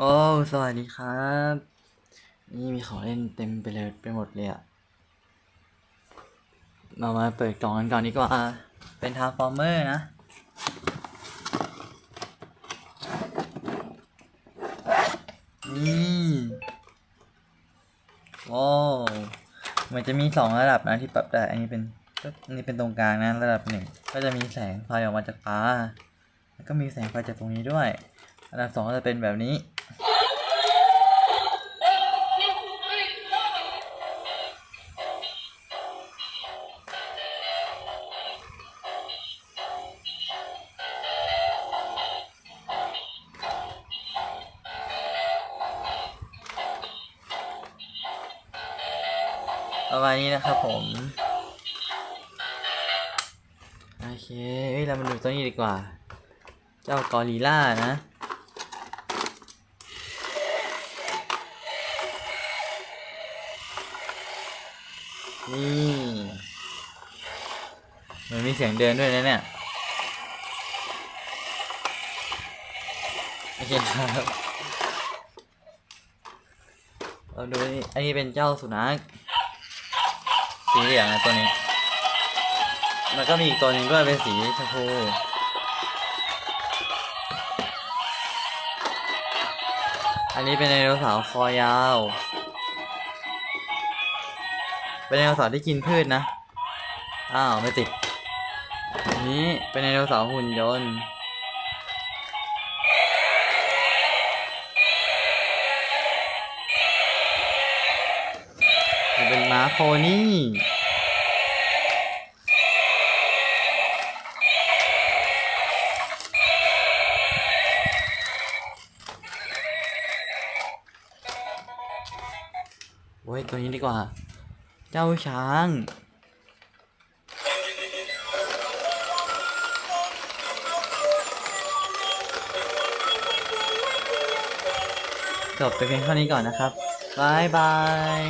โอ้ สวัสดีครับ นี่มีของเล่นเต็มไปเลยไปหมดเลยอะเรามาเปิดกล่องกันก่อนดีกว่า เป็นทาร์ฟอร์เมอร์นะ นี่ว้าวมันจะมีสองระดับนะที่ปรับได้ อันนี้เป็นก็อันนี้เป็นตรงกลางนะระดับหนึ่ง ก็จะมีแสงไฟออกมาจากฟ้าแล้วก็มีแสงไฟจากตรงนี้ด้วยระดับสองก็จะเป็นแบบนี้ ประมาณนี้นะครับผม โอเคเฮ้ยเรามาดูตัวนี้ดีกว่า เจ้ากอริลล่านะนี่มันมีเสียงเดินด้วยนะเนี่ย โอเคครับเราดูอันนี้เป็นเจ้าสุนัข สีเหลืองนะตัวนี้ แล้วก็มีอีกตัวนึงด้วยเป็นสีชมพูอันนี้เป็นไดโนเสาร์คอยาว เป็นไดโนเสาร์ที่กินพืชนะ อ้าวไม่ติดอันนี้เป็นไดโนเสาร์หุ่นยนต์เป็นม้าโพนี่ อ้ย ตัวนี้ดีกว่า เจ้าช้างจบไปเพียงเท่านี้ก่อนนะครับบายบาย